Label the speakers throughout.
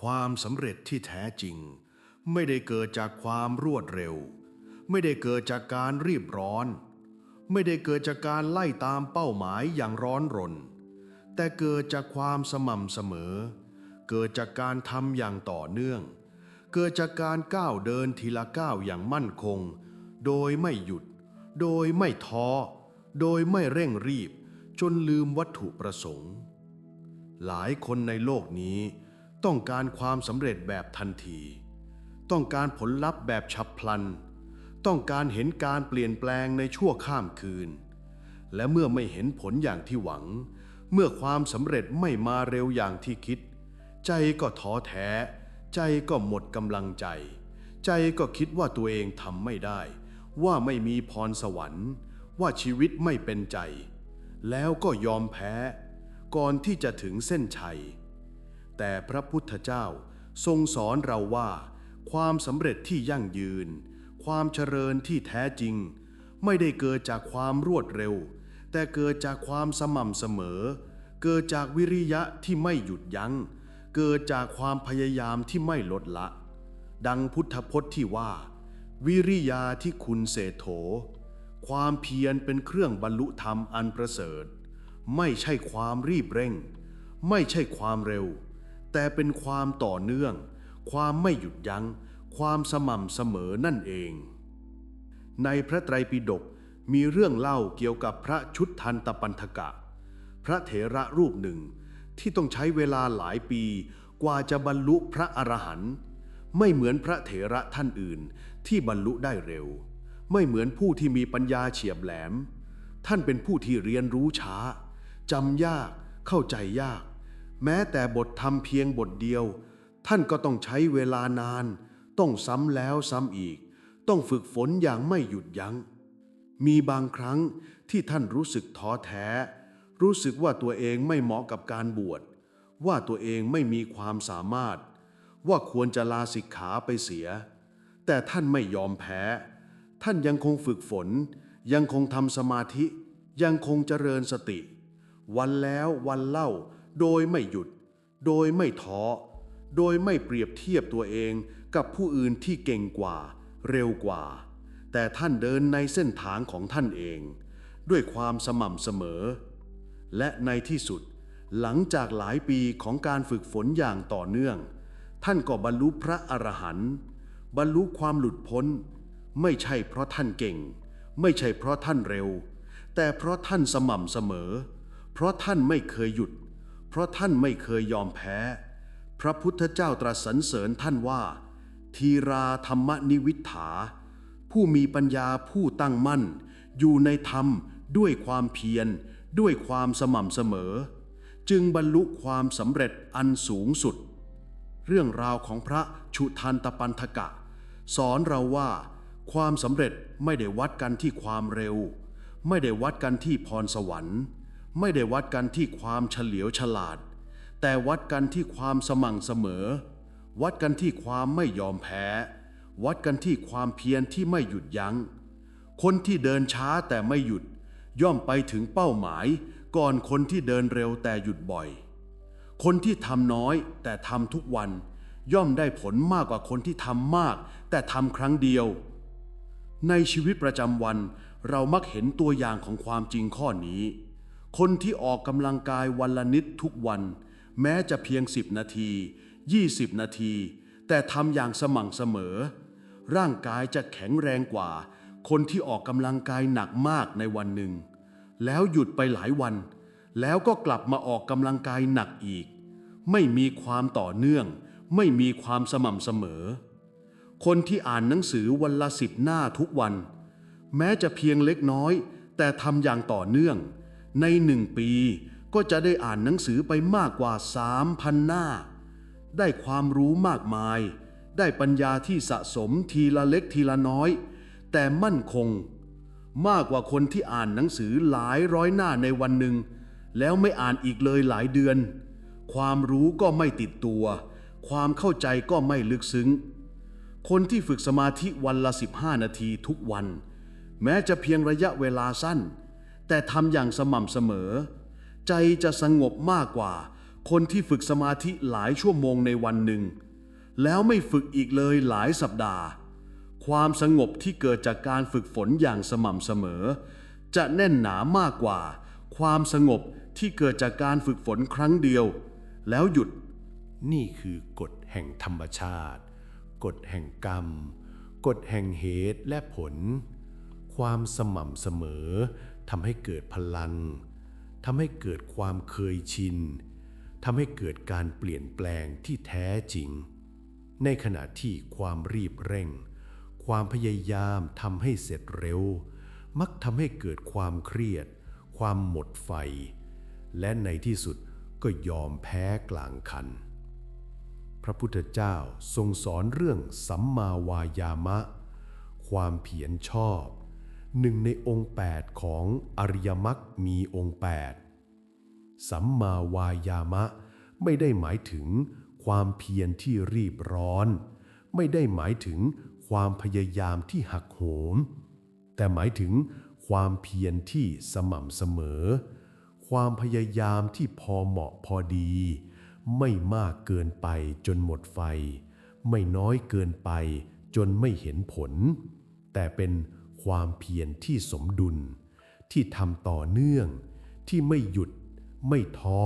Speaker 1: ความสำเร็จที่แท้จริง ไม่ได้เกิดจากความรวดเร็ว ไม่ได้เกิดจากการรีบร้อน ไม่ได้เกิดจากการไล่ตามเป้าหมายอย่างร้อนรน แต่เกิดจากความสม่ำเสมอ เกิดจากการทำอย่างต่อเนื่อง เกิดจากการก้าวเดินทีละก้าวอย่างมั่นคง โดยไม่หยุด โดยไม่ท้อ โดยไม่เร่งรีบ จนลืมวัตถุประสงค์ หลายคนในโลกนี้ ต้องการความสำเร็จแบบทันที ต้องการผลลัพธ์แบบฉับพลัน ต้องการเห็นการเปลี่ยนแปลงในชั่วข้ามคืน และเมื่อไม่เห็นผลอย่างที่หวัง เมื่อความสำเร็จไม่มาเร็วอย่างที่คิด ใจก็ท้อแท้ ใจก็หมดกำลังใจ ใจก็คิดว่าตัวเองทำไม่ได้ ว่าไม่มีพรสวรรค์ ว่าชีวิตไม่เป็นใจ แล้วก็ยอมแพ้ ก่อนที่จะถึงเส้นชัย แต่พระพุทธเจ้าทรงสอนเราว่า ความสำเร็จที่ยั่งยืน ความเจริญที่แท้จริง ไม่ได้เกิดจากความรวดเร็ว แต่เกิดจากความสม่ำเสมอ เกิดจากวิริยะที่ไม่หยุดยัง้ง เกิดจากความพยายามที่ไม่ลดละ ดังพุทธพจน์ที่ว่า วิริยาที่คุณเศโถ ความเพียรเป็นเครื่องบรรลุธรรมอันประเสริฐ ไม่ใช่ความรีบเร่ง ไม่ใช่ความเร็ว แต่เป็นความต่อเนื่อง ความไม่หยุดยัง้ง ความสม่ำเสมอนั่นเอง ในพระไตรปิฎกมีเรื่องเล่าเกี่ยวกับพระชุดทันตปันธกะ พระเถระรูปหนึ่งที่ต้องใช้เวลาหลายปีกว่าจะบรรลุพระอรหันต์ไม่เหมือนพระเถระท่านอื่นที่บรรลุได้เร็ว ไม่เหมือนผู้ที่มีปัญญาเฉียบแหลม ท่านเป็นผู้ที่เรียนรู้ช้าจำยากเข้าใจยาก แม้แต่บทธรรมเพียงบทเดียว ท่านก็ต้องใช้เวลานาน ต้องซ้ำแล้วซ้ำอีก ต้องฝึกฝนอย่างไม่หยุดยัง้ง มีบางครั้งที่ท่านรู้สึกท้อแท้ รู้สึกว่าตัวเองไม่เหมาะกับการบวช ว่าตัวเองไม่มีความสามารถ ว่าควรจะลาสิกขาไปเสีย แต่ท่านไม่ยอมแพ้ ท่านยังคงฝึกฝน ยังคงทำสมาธิ ยังคงเจริญสติ วันแล้ววันเล่า โดยไม่หยุด โดยไม่ท้อ โดยไม่เปรียบเทียบตัวเองกับผู้อื่นที่เก่งกว่า เร็วกว่า แต่ท่านเดินในเส้นทางของท่านเอง ด้วยความสม่ำเสมอ และในที่สุด หลังจากหลายปีของการฝึกฝนอย่างต่อเนื่อง ท่านก็บรรลุพระอรหันต์บรรลุความหลุดพ้น ไม่ใช่เพราะท่านเก่ง ไม่ใช่เพราะท่านเร็ว แต่เพราะท่านสม่ำเสมอ เพราะท่านไม่เคยหยุด เพราะท่านไม่เคยยอมแพ้ พระพุทธเจ้าตรัสสรรเสริญท่านว่า ทีราธรรมนิวิถา ผู้มีปัญญาผู้ตั้งมั่น อยู่ในธรรมด้วยความเพียร ด้วยความสม่ำเสมอ จึงบรรลุความสำเร็จอันสูงสุด เรื่องราวของพระชุทันตปันธกะ สอนเราว่า ความสำเร็จไม่ได้วัดกันที่ความเร็ว ไม่ได้วัดกันที่พรสวรรค์ ไม่ได้วัดกันที่ความเฉลียวฉลาด แต่วัดกันที่ความสม่ำเสมอ วัดกันที่ความไม่ยอมแพ้ วัดกันที่ความเพียรที่ไม่หยุดยัง้ง คนที่เดินช้าแต่ไม่หยุด ย่อมไปถึงเป้าหมาย ก่อนคนที่เดินเร็วแต่หยุดบ่อย คนที่ทำน้อยแต่ทำทุกวัน ย่อมได้ผลมากกว่าคนที่ทำมาก แต่ทำครั้งเดียว ในชีวิตประจำวันเรามักเห็นตัวอย่างของความจริงข้อนี้ คนที่ออกกำลังกายวันละนิดทุกวัน แม้จะเพียง 10 นาที 20 นาที แต่ทำอย่างสม่ำเสมอ ร่างกายจะแข็งแรงกว่า คนที่ออกกำลังกายหนักมากในวันหนึ่ง แล้วหยุดไปหลายวัน แล้วก็กลับมาออกกำลังกายหนักอีก ไม่มีความต่อเนื่อง ไม่มีความสม่ำเสมอ คนที่อ่านหนังสือวันละสิบหน้าทุกวัน แม้จะเพียงเล็กน้อย แต่ทำอย่างต่อเนื่อง ในหนึ่งปีก็จะได้อ่านหนังสือไปมากกว่าสามพันหน้า ได้ความรู้มากมาย ได้ปัญญาที่สะสมทีละเล็กทีละน้อย แต่มั่นคง มากกว่าคนที่อ่านหนังสือหลายร้อยหน้าในวันหนึ่ง แล้วไม่อ่านอีกเลยหลายเดือน ความรู้ก็ไม่ติดตัว ความเข้าใจก็ไม่ลึกซึ้ง คนที่ฝึกสมาธิวันละ 15 นาทีทุกวัน แม้จะเพียงระยะเวลาสั้น แต่ทำอย่างสม่ำเสมอ ใจจะสงบมากกว่า คนที่ฝึกสมาธิหลายชั่วโมงในวันหนึ่ง แล้วไม่ฝึกอีกเลยหลายสัปดาห์ ความสงบที่เกิดจากการฝึกฝนอย่างสม่ำเสมอ จะแน่นหนามากกว่า ความสงบที่เกิดจากการฝึกฝนครั้งเดียว แล้วหยุด
Speaker 2: นี่คือกฎแห่งธรรมชาติ กฎแห่งกรรม กฎแห่งเหตุและผล ความสม่ำเสมอ ทำให้เกิดพลังทำให้เกิดความเคยชินทำให้เกิดการเปลี่ยนแปลงที่แท้จริง ในขณะที่ความรีบเร่ง ความพยายามทำให้เสร็จเร็ว มักทำให้เกิดความเครียด ความหมดไฟ และในที่สุดก็ยอมแพ้กลางคัน พระพุทธเจ้าทรงสอนเรื่องสัมมาวายามะ ความเพียรชอบ หนึ่งในองค์ 8 ของอริยมรรคมีองค์ 8 สัมมาวายามะ ไม่ได้หมายถึงความเพียรที่รีบร้อน ไม่ได้หมายถึงความพยายามที่หักโหม แต่หมายถึงความเพียรที่สม่ำเสมอ ความพยายามที่พอเหมาะพอดี ไม่มากเกินไปจนหมดไฟ ไม่น้อยเกินไปจนไม่เห็นผล แต่เป็น ความเพียรที่สมดุล ที่ทำต่อเนื่อง ที่ไม่หยุด ไม่ท้อ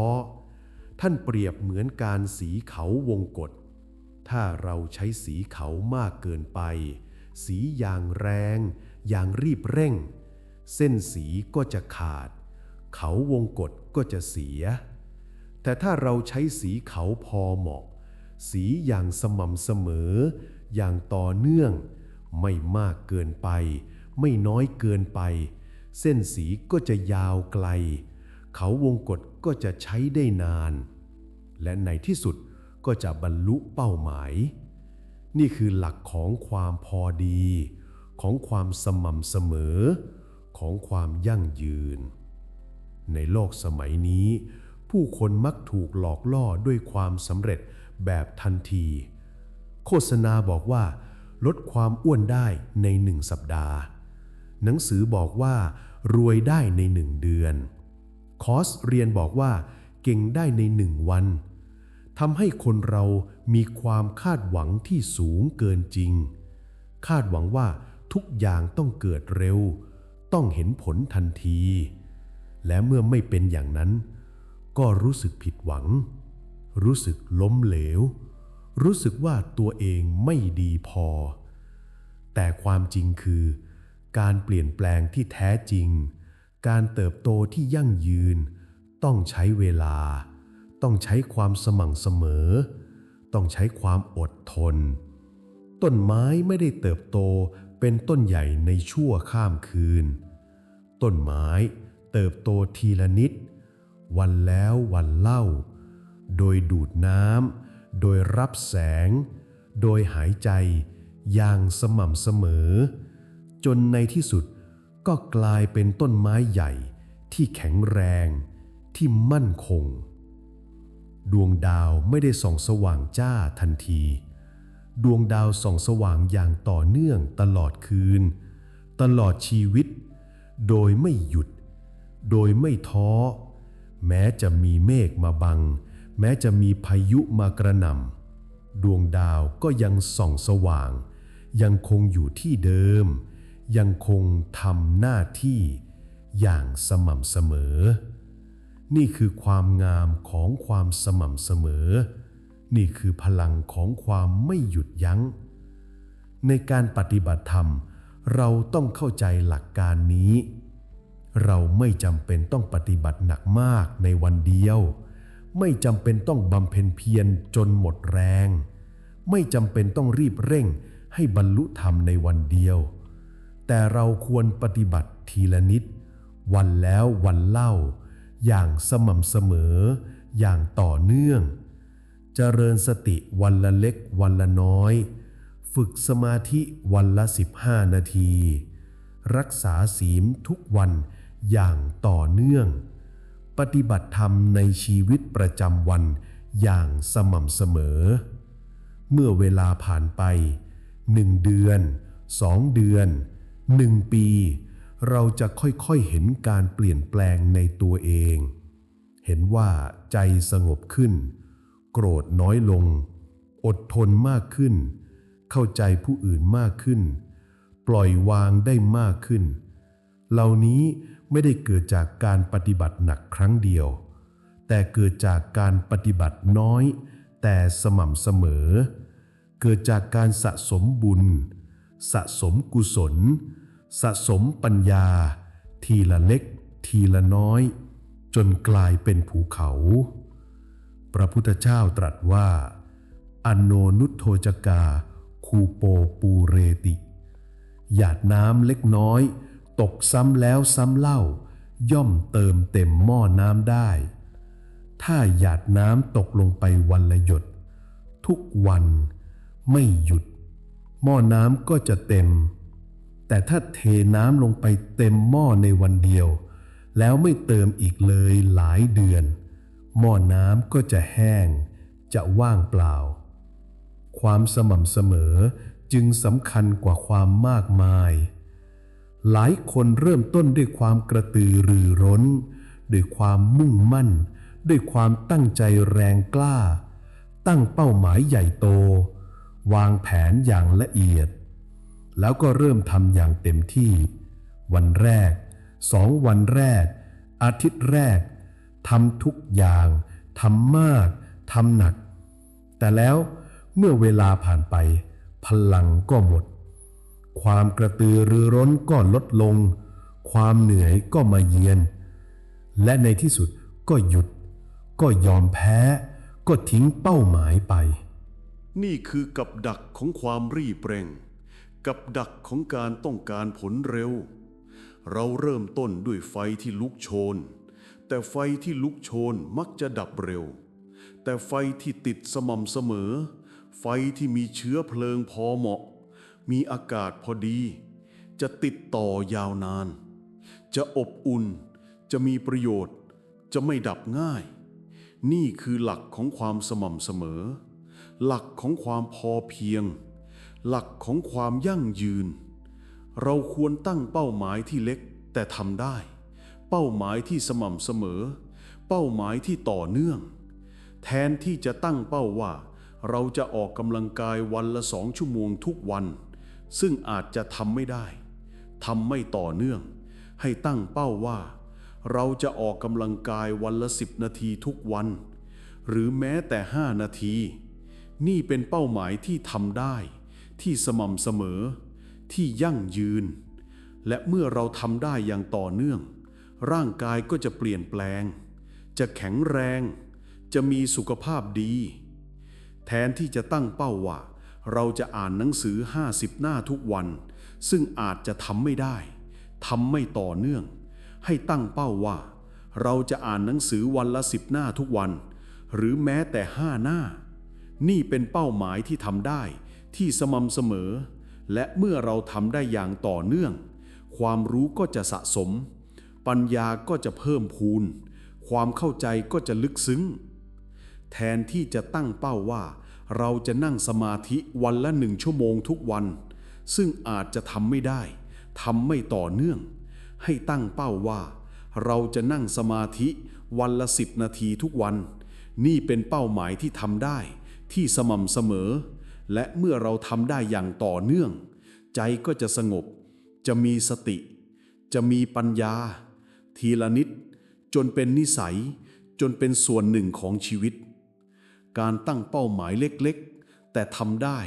Speaker 2: ท่านเปรียบเหมือนการสีเขาวงกฏถ้าเราใช้สีเขามากเกินไป สีอย่างแรง อย่างรีบเร่ง เส้นสีก็จะขาด เขาวงกฏก็จะเสีย แต่ถ้าเราใช้สีเขาพอเหมาะ สีอย่างสม่ำเสมอ อย่างต่อเนื่อง ไม่มากเกินไป ไม่น้อยเกินไป เส้นสีก็จะยาวไกล เขาวงกฏก็จะใช้ได้นาน และในที่สุดก็จะบรรลุเป้าหมาย นี่คือหลักของความพอดี ของความสม่ำเสมอ ของความยั่งยืน ในโลกสมัยนี้ ผู้คนมักถูกหลอกล่อด้วยความสำเร็จแบบทันที โฆษณาบอกว่า ลดความอ้วนได้ในหนึ่งสัปดาห์ หนังสือบอกว่ารวยได้ในหนึ่งเดือน คอร์สเรียนบอกว่า เก่งได้ในหนึ่งวันทำให้คนเรามีความคาดหวังที่สูงเกินจริง คาดหวังว่าทุกอย่างต้องเกิดเร็ว ต้องเห็นผลทันที และเมื่อไม่เป็นอย่างนั้น ก็รู้สึกผิดหวัง รู้สึกล้มเหลว รู้สึกว่าตัวเองไม่ดีพอ แต่ความจริงคือ การเปลี่ยนแปลงที่แท้จริง การเติบโตที่ยั่งยืน ต้องใช้เวลา ต้องใช้ความสม่ำเสมอ ต้องใช้ความอดทน ต้นไม้ไม่ได้เติบโตเป็นต้นใหญ่ในชั่วข้ามคืน ต้นไม้เติบโตทีละนิด วันแล้ววันเล่า โดยดูดน้ำโดยรับแสง โดยหายใจอย่างสม่ำเสมอ จนในที่สุดก็กลายเป็นต้นไม้ใหญ่ที่แข็งแรงที่มั่นคง ดวงดาวไม่ได้ส่องสว่างจ้าทันที ดวงดาวส่องสว่างอย่างต่อเนื่องตลอดคืน ตลอดชีวิต โดยไม่หยุด โดยไม่ท้อ แม้จะมีเมฆมาบัง แม้จะมีพายุมากระหน่ำดวงดาวก็ยังส่องสว่าง ยังคงอยู่ที่เดิม ยังคงทำหน้าที่อย่างสม่ำเสมอ นี่คือความงามของความสม่ำเสมอ นี่คือพลังของความไม่หยุดยัง้ง ในการปฏิบัติธรรม เราต้องเข้าใจหลักการนี้ เราไม่จำเป็นต้องปฏิบัติหนักมากในวันเดียว ไม่จำเป็นต้องบำเพ็ญเพียรจนหมดแรง ไม่จำเป็นต้องรีบเร่งให้บรรลุธรรมในวันเดียว แต่เราควรปฏิบัติทีละนิด วันแล้ววันเล่า อย่างสม่ำเสมอ อย่างต่อเนื่องเจริญสติวันละเล็กวันละน้อย ฝึกสมาธิวันละ 15 นาที รักษาศีลทุกวันอย่างต่อเนื่อง ปฏิบัติธรรมในชีวิตประจำวันอย่างสม่ำเสมอ เมื่อเวลาผ่านไปหนึ่งเดือนสองเดือน หนึ่งปี เราจะค่อยๆเห็นการเปลี่ยนแปลงในตัวเอง เห็นว่าใจสงบขึ้น โกรธน้อยลง อดทนมากขึ้น เข้าใจผู้อื่นมากขึ้น ปล่อยวางได้มากขึ้น เหล่านี้ไม่ได้เกิดจากการปฏิบัติหนักครั้งเดียว แต่เกิดจากการปฏิบัติน้อย แต่สม่ำเสมอ เกิดจากการสะสมบุญ สะสมกุศล สะสมปัญญา ทีละเล็ก ทีละน้อย จนกลายเป็นภูเขา พระพุทธเจ้าตรัสว่า อโนนุตโทจกา คูโปปูเรติ หยาดน้ำเล็กน้อย ตกซ้ำแล้วซ้ำเล่า ย่อมเติมเต็มหม้อน้ำได้ ถ้าหยาดน้ำตกลงไปวันละหยด ทุกวันไม่หยุด หม้อน้ำก็จะเต็ม แต่ถ้าเทน้ำลงไปเต็มหม้อในวันเดียว แล้วไม่เติมอีกเลยหลายเดือน หม้อน้ำก็จะแห้ง จะว่างเปล่า ความสม่ำเสมอจึงสำคัญกว่าความมากมาย หลายคนเริ่มต้นด้วยความกระตือรือร้น ด้วยความมุ่งมั่น ด้วยความตั้งใจแรงกล้า ตั้งเป้าหมายใหญ่โต วางแผนอย่างละเอียด แล้วก็เริ่มทำอย่างเต็มที่ วันแรกสองวันแรก อาทิตย์แรกทำทุกอย่างทำมากทำหนัก แต่แล้วเมื่อเวลาผ่านไป พลังก็หมด ความกระตือรือร้นก็ลดลง ความเหนื่อยก็มาเยือน และในที่สุดก็หยุด ก็ยอมแพ้ ก็ทิ้งเป้าหมายไป
Speaker 1: นี่คือกับดักของความรีบเร่ง กับดักของการต้องการผลเร็ว เราเริ่มต้นด้วยไฟที่ลุกโชน แต่ไฟที่ลุกโชนมักจะดับเร็ว แต่ไฟที่ติดสม่ำเสมอ ไฟที่มีเชื้อเพลิงพอเหมาะ มีอากาศพอดี จะติดต่อยาวนาน จะอบอุ่น จะมีประโยชน์ จะไม่ดับง่าย นี่คือหลักของความสม่ำเสมอ หลักของความพอเพียง หลักของความยั่งยืน เราควรตั้งเป้าหมายที่เล็กแต่ทำได้ เป้าหมายที่สม่ำเสมอ เป้าหมายที่ต่อเนื่อง แทนที่จะตั้งเป้าว่า เราจะออกกำลังกายวันละสองชั่วโมงทุกวัน ซึ่งอาจจะทำไม่ได้ทำไม่ต่อเนื่อง ให้ตั้งเป้าว่า เราจะออกกำลังกายวันละสิบนาทีทุกวัน หรือแม้แต่ห้านาที นี่เป็นเป้าหมายที่ทำได้ ที่สม่ำเสมอ ที่ยั่งยืน และเมื่อเราทำได้อย่างต่อเนื่อง ร่างกายก็จะเปลี่ยนแปลง จะแข็งแรง จะมีสุขภาพดี แทนที่จะตั้งเป้าว่า เราจะอ่านหนังสือ 50 หน้าทุกวัน ซึ่งอาจจะทำไม่ได้ทำไม่ต่อเนื่อง ให้ตั้งเป้าว่า เราจะอ่านหนังสือวันละสิบหน้าทุกวัน หรือแม้แต่ห้าหน้า นี่เป็นเป้าหมายที่ทำได้ที่สม่ำเสมอ และเมื่อเราทำได้อย่างต่อเนื่อง ความรู้ก็จะสะสม ปัญญาก็จะเพิ่มพูน ความเข้าใจก็จะลึกซึ้ง แทนที่จะตั้งเป้าว่า เราจะนั่งสมาธิวันละหนึ่งชั่วโมงทุกวัน ซึ่งอาจจะทำไม่ได้ทำไม่ต่อเนื่อง ให้ตั้งเป้าว่า เราจะนั่งสมาธิวันละสิบนาทีทุกวัน นี่เป็นเป้าหมายที่ทำได้ ที่สม่ำเสมอ และเมื่อเราทำได้อย่างต่อเนื่อง ใจก็จะสงบ จะมีสติ จะมีปัญญา ทีละนิด จนเป็นนิสัย จนเป็นส่วนหนึ่งของชีวิต การตั้งเป้าหมายเล็กๆ แต่ทำได้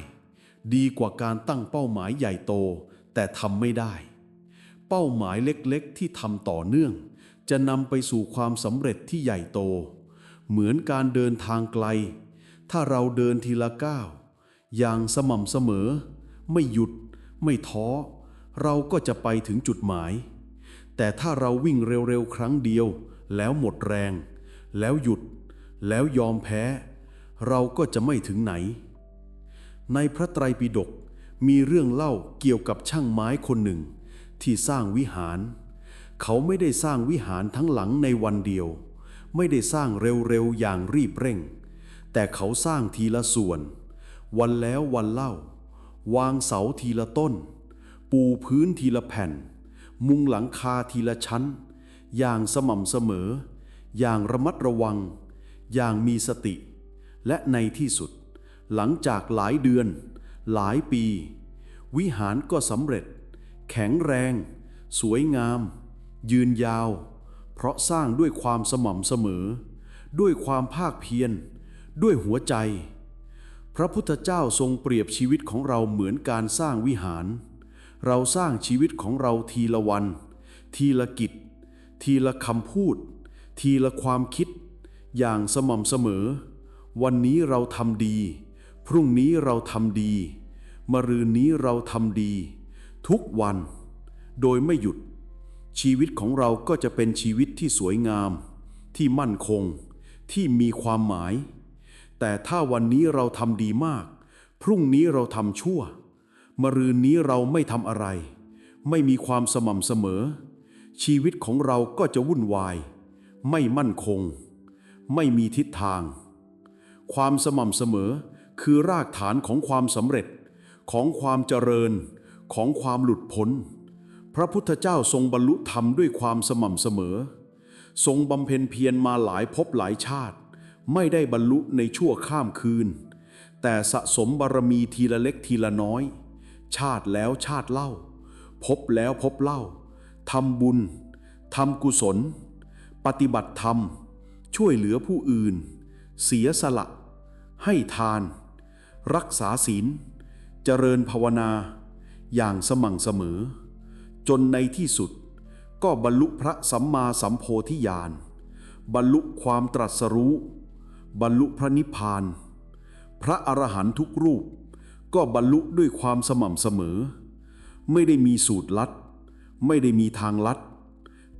Speaker 1: ดีกว่าการตั้งเป้าหมายใหญ่โต แต่ทำไม่ได้ เป้าหมายเล็กๆ ที่ทำต่อเนื่อง จะนำไปสู่ความสำเร็จที่ใหญ่โต เหมือนการเดินทางไกล ถ้าเราเดินทีละก้าวอย่างสม่ำเสมอ ไม่หยุด ไม่ท้อ เราก็จะไปถึงจุดหมาย แต่ถ้าเราวิ่งเร็วๆครั้งเดียว แล้วหมดแรง แล้วหยุด แล้วยอมแพ้ เราก็จะไม่ถึงไหน ในพระไตรปิฎกมีเรื่องเล่าเกี่ยวกับช่างไม้คนหนึ่ง ที่สร้างวิหาร เขาไม่ได้สร้างวิหารทั้งหลังในวันเดียว ไม่ได้สร้างเร็วๆอย่างรีบเร่ง แต่เขาสร้างทีละส่วน วันแล้ววันเล่า วางเสาทีละต้น ปูพื้นทีละแผ่น มุงหลังคาทีละชั้น อย่างสม่ำเสมอ
Speaker 3: อย่างระมัดระวัง อย่างมีสติ และในที่สุด หลังจากหลายเดือน หลายปี วิหารก็สำเร็จ แข็งแรง สวยงาม ยืนยาว เพราะสร้างด้วยความสม่ำเสมอ ด้วยความภาคเพียร ด้วยหัวใจ พระพุทธเจ้าทรงเปรียบชีวิตของเราเหมือนการสร้างวิหาร เราสร้างชีวิตของเราทีละวัน ทีละกิจ ทีละคำพูด ทีละความคิด อย่างสม่ำเสมอ วันนี้เราทำดี พรุ่งนี้เราทำดีมรืนนี้เราทำดี ทุกวัน โดยไม่หยุด ชีวิตของเราก็จะเป็นชีวิตที่สวยงาม ที่มั่นคง ที่มีความหมาย แต่ถ้าวันนี้เราทำดีมาก พรุ่งนี้เราทำชั่ว มรืนนี้เราไม่ทำอะไร ไม่มีความสม่ำเสมอ ชีวิตของเราก็จะวุ่นวาย ไม่มั่นคง ไม่มีทิศทาง ความสม่ำเสมอคือรากฐานของความสำเร็จ ของความเจริญ ของความหลุดพ้น พระพุทธเจ้าทรงบรรลุธรรมด้วยความสม่ำเสมอ ทรงบำเพ็ญเพียรมาหลายภพหลายชาติ ไม่ได้บรรลุในชั่วข้ามคืน แต่สะสมบารมีทีละเล็กทีละน้อย ชาติแล้วชาติเล่า พบแล้วพบเล่าทำบุญทำกุศล ปฏิบัติธรรม ช่วยเหลือผู้อื่น เสียสละ ให้ทาน รักษาศีล เจริญภาวนา อย่างสม่ำเสมอ จนในที่สุดก็บรรลุพระสัมมาสัมโพธิญาณบรรลุความตรัสรู้ บรรลุพระนิพพาน พระอรหันตุกรูป ก็บรรลุด้วยความสม่ำเสมอ ไม่ได้มีสูตรลัด ไม่ได้มีทางลัด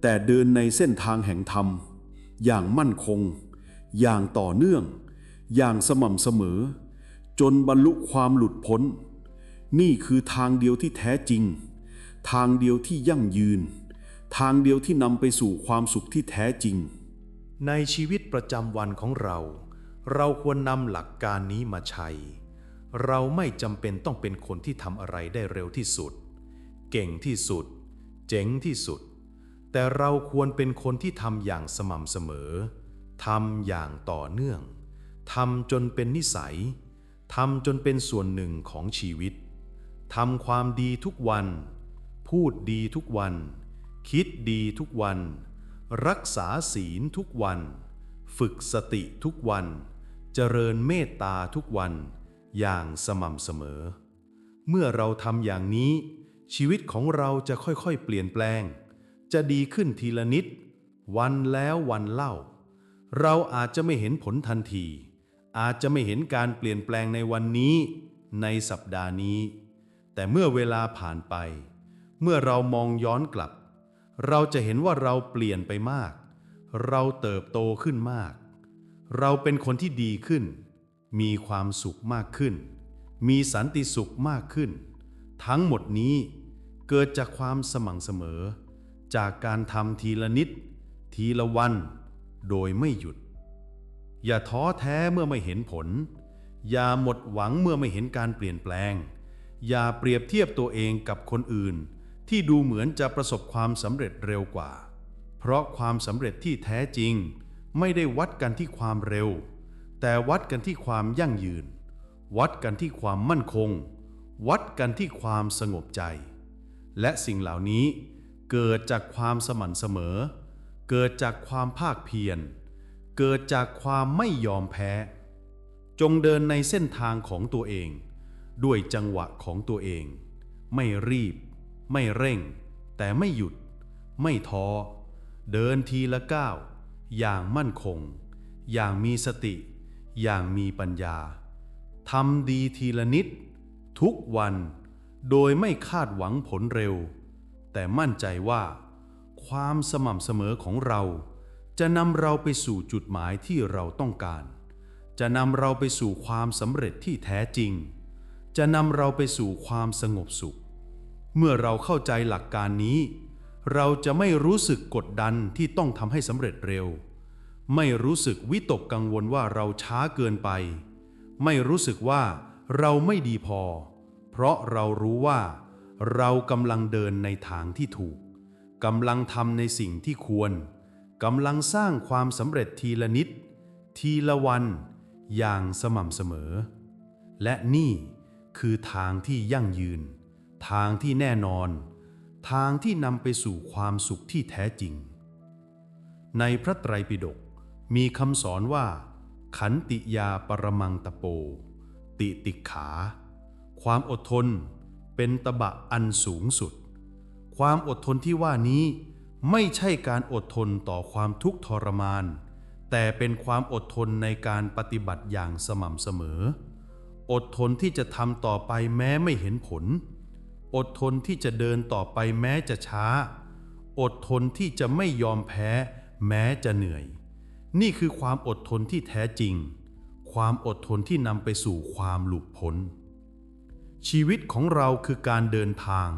Speaker 3: แต่เดินในเส้นทางแห่งธรรม อย่างมั่นคง อย่างต่อเนื่อง อย่างสม่ำเสมอ จนบรรลุความหลุดพ้น นี่คือทางเดียวที่แท้จริง ทางเดียวที่ยั่งยืน ทางเดียวที่นำไปสู่ความสุขที่แท้จริง
Speaker 2: ในชีวิตประจำวันของเรา เราควรนำหลักการนี้มาใช้ เราไม่จำเป็นต้องเป็นคนที่ทำอะไรได้เร็วที่สุด เก่งที่สุด เจ๋งที่สุด แต่เราควรเป็นคนที่ทำอย่างสม่ำเสมอทำอย่างต่อเนื่องทำจนเป็นนิสัยทำจนเป็นส่วนหนึ่งของชีวิตทำความดีทุกวัน พูดดีทุกวัน คิดดีทุกวัน รักษาศีลทุกวัน ฝึกสติทุกวัน เจริญเมตตาทุกวันอย่างสม่ำเสมอ เมื่อเราทำอย่างนี้ ชีวิตของเราจะค่อยๆ เปลี่ยนแปลง จะดีขึ้นทีละนิด วันแล้ววันเล่า เราอาจจะไม่เห็นผลทันที อาจจะไม่เห็นการเปลี่ยนแปลงในวันนี้ ในสัปดาห์นี้ แต่เมื่อเวลาผ่านไป เมื่อเรามองย้อนกลับ เราจะเห็นว่าเราเปลี่ยนไปมาก เราเติบโตขึ้นมาก เราเป็นคนที่ดีขึ้น มีความสุขมากขึ้น มีสันติสุขมากขึ้น ทั้งหมดนี้เกิดจากความสม่ำเสมอ จากการทำทีละนิด ทีละวัน โดยไม่หยุด อย่าท้อแท้เมื่อไม่เห็นผล อย่าหมดหวังเมื่อไม่เห็นการเปลี่ยนแปลง อย่าเปรียบเทียบตัวเองกับคนอื่น ที่ดูเหมือนจะประสบความสำเร็จเร็วกว่า เพราะความสำเร็จที่แท้จริง ไม่ได้วัดกันที่ความเร็ว แต่วัดกันที่ความยั่งยืน วัดกันที่ความมั่นคง วัดกันที่ความสงบใจ และสิ่งเหล่านี้เกิดจากความสม่ำเสมอ เกิดจากความภาคเพียร เกิดจากความไม่ยอมแพ้ จงเดินในเส้นทางของตัวเอง ด้วยจังหวะของตัวเอง ไม่รีบ ไม่เร่ง แต่ไม่หยุด ไม่ท้อ เดินทีละก้าว อย่างมั่นคง อย่างมีสติ อย่างมีปัญญาทำดีทีละนิด ทุกวัน โดยไม่คาดหวังผลเร็ว แต่มั่นใจว่า ความสม่ำเสมอของเรา จะนำเราไปสู่จุดหมายที่เราต้องการ จะนำเราไปสู่ความสำเร็จที่แท้จริง จะนำเราไปสู่ความสงบสุข เมื่อเราเข้าใจหลักการนี้ เราจะไม่รู้สึกกดดันที่ต้องทำให้สำเร็จเร็ว ไม่รู้สึกวิตกกังวลว่าเราช้าเกินไป ไม่รู้สึกว่าเราไม่ดีพอ เพราะเรารู้ว่า เรากำลังเดินในทางที่ถูกกำลังทำในสิ่งที่ควรกำลังสร้างความสำเร็จทีละนิด ทีละวัน อย่างสม่ำเสมอ และนี่คือทางที่ยั่งยืน ทางที่แน่นอน ทางที่นำไปสู่ความสุขที่แท้จริง ในพระไตรปิฎกมีคำสอนว่า ขันติยาปรมังตะโป ติติขา ความอดทนเป็นตบะอันสูงสุด ความอดทนที่ว่านี้ไม่ใช่การอดทนต่อความทุกข์ทรมาน แต่เป็นความอดทนในการปฏิบัติอย่างสม่ำเสมอ อดทนที่จะทำต่อไปแม้ไม่เห็นผล อดทนที่จะเดินต่อไปแม้จะช้า อดทนที่จะไม่ยอมแพ้แม้จะเหนื่อย นี่คือความอดทนที่แท้จริง ความอดทนที่นำไปสู่ความหลุดพ้น ชีวิตของเราคือการเดินทาง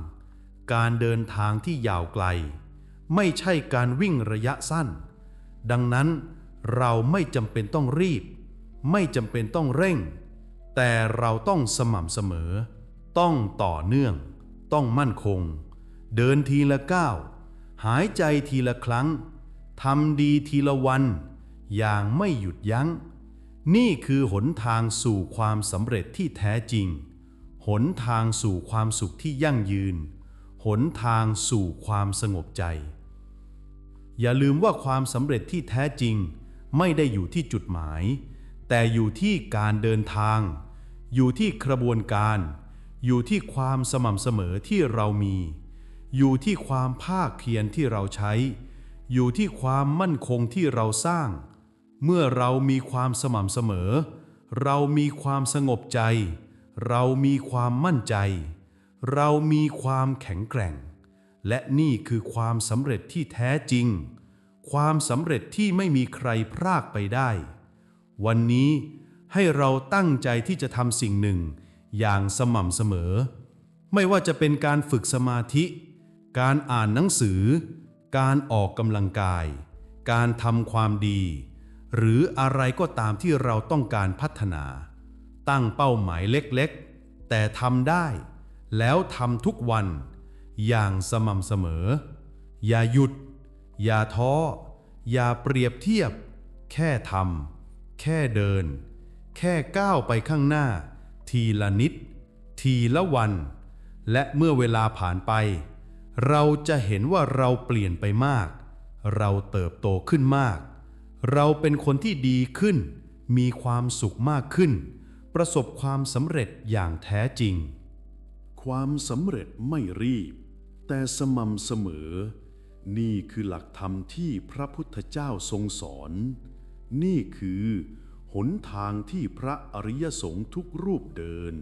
Speaker 2: การเดินทางที่ยาวไกล ไม่ใช่การวิ่งระยะสั้น ดังนั้นเราไม่จำเป็นต้องรีบ ไม่จำเป็นต้องเร่ง แต่เราต้องสม่ำเสมอ ต้องต่อเนื่อง ต้องมั่นคง เดินทีละก้าว หายใจทีละครั้งทำดีทีละวัน อย่างไม่หยุดยัง้ง นี่คือหนทางสู่ความสำเร็จที่แท้จริง หนทางสู่ความสุขที่ยั่งยืน หนทางสู่ความสงบใจ อย่าลืมว่าความสำเร็จที่แท้จริง ไม่ได้อยู่ที่จุดหมาย แต่อยู่ที่การเดินทาง อยู่ที่กระบวนการ อยู่ที่ความสม่ำเสมอที่เรามี อยู่ที่ความภาคเพียรที่เราใช้ อยู่ที่ความมั่นคงที่เราสร้าง เมื่อเรามีความสม่ำเสมอ เรามีความสงบใจ เรามีความมั่นใจ เรามีความแข็งแกร่ง และนี่คือความสำเร็จที่แท้จริง ความสำเร็จที่ไม่มีใครพรากไปได้ วันนี้ให้เราตั้งใจที่จะทำสิ่งหนึ่ง อย่างสม่ำเสมอ ไม่ว่าจะเป็นการฝึกสมาธิ การอ่านหนังสือ การออกกำลังกาย การทำความดี หรืออะไรก็ตามที่เราต้องการพัฒนา ตั้งเป้าหมายเล็กๆ แต่ทำได้ แล้วทำทุกวัน อย่างสม่ำเสมอ อย่าหยุด อย่าท้อ อย่าเปรียบเทียบ แค่ทำแค่เดิน แค่ก้าวไปข้างหน้า ทีละนิด ทีละวัน และเมื่อเวลาผ่านไป เราจะเห็นว่าเราเปลี่ยนไปมาก เราเติบโตขึ้นมาก เราเป็นคนที่ดีขึ้น มีความสุขมากขึ้น ประสบความสำเร็จอย่างแท้จริง
Speaker 3: ความสำเร็จไม่รีบ แต่สม่ำเสมอ นี่คือหลักธรรมที่พระพุทธเจ้าทรงสอน นี่คือ หนทางที่พระอริยสงฆ์ทุกรูปเดิน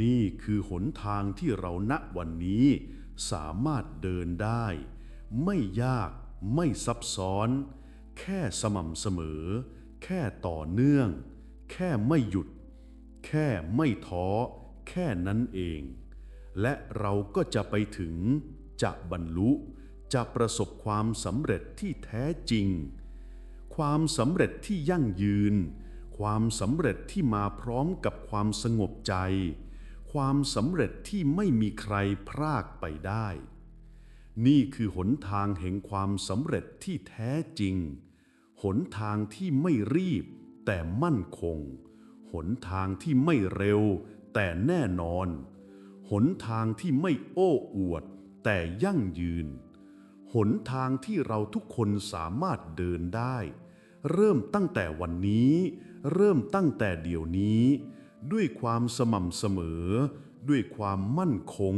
Speaker 3: นี่คือหนทางที่เราณวันนี้สามารถเดินได้ ไม่ยากไม่ซับซ้อน แค่สม่ำเสมอ แค่ต่อเนื่อง แค่ไม่หยุด แค่ไม่ท้อ แค่นั้นเอง และเราก็จะไปถึง จะบรรลุ จะประสบความสำเร็จที่แท้จริง ความสำเร็จที่ยั่งยืน ความสำเร็จที่มาพร้อมกับความสงบใจ ความสำเร็จที่ไม่มีใครพรากไปได้ นี่คือหนทางแห่งความสำเร็จที่แท้จริง หนทางที่ไม่รีบ แต่มั่นคง หนทางที่ไม่เร็ว แต่แน่นอน หนทางที่ไม่โอ้อวด แต่ยั่งยืน หนทางที่เราทุกคนสามารถเดินได้ เริ่มตั้งแต่วันนี้ เริ่มตั้งแต่เดี๋ยวนี้ ด้วยความสม่ำเสมอ ด้วยความมั่นคง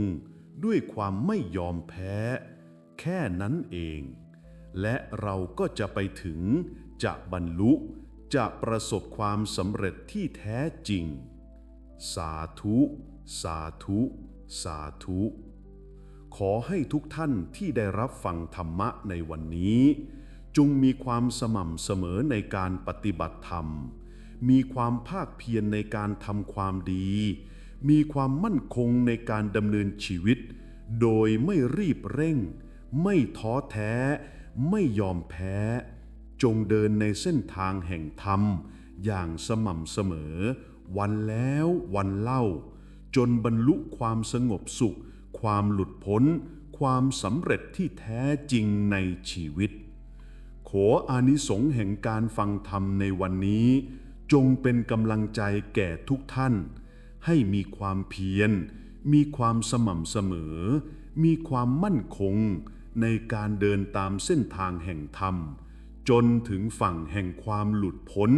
Speaker 3: ด้วยความไม่ยอมแพ้ แค่นั้นเอง และเราก็จะไปถึง จะบรรลุ จะประสบความสำเร็จที่แท้จริง สาธุ สาธุ สาธุ ขอให้ทุกท่านที่ได้รับฟังธรรมะในวันนี้ จงมีความสม่ำเสมอในการปฏิบัติธรรม มีความภาคเพียรในการทำความดี มีความมั่นคงในการดำเนินชีวิต โดยไม่รีบเร่ง ไม่ท้อแท้ ไม่ยอมแพ้ จงเดินในเส้นทางแห่งธรรม อย่างสม่ำเสมอ วันแล้ววันเล่า จนบรรลุความสงบสุข ความหลุดพ้น ความสำเร็จที่แท้จริงในชีวิต
Speaker 4: ขออานิสงส์แห่งการฟังธรรมในวันนี้ จงเป็นกำลังใจแก่ทุกท่าน ให้มีความเพียร มีความสม่ำเสมอ มีความมั่นคง ในการเดินตามเส้นทางแห่งธรรม จนถึงฝั่งแห่งความหลุดพ้น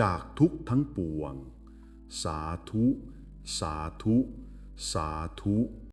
Speaker 4: จากทุกทั้งปวง สาธุ สาธุ สาธุ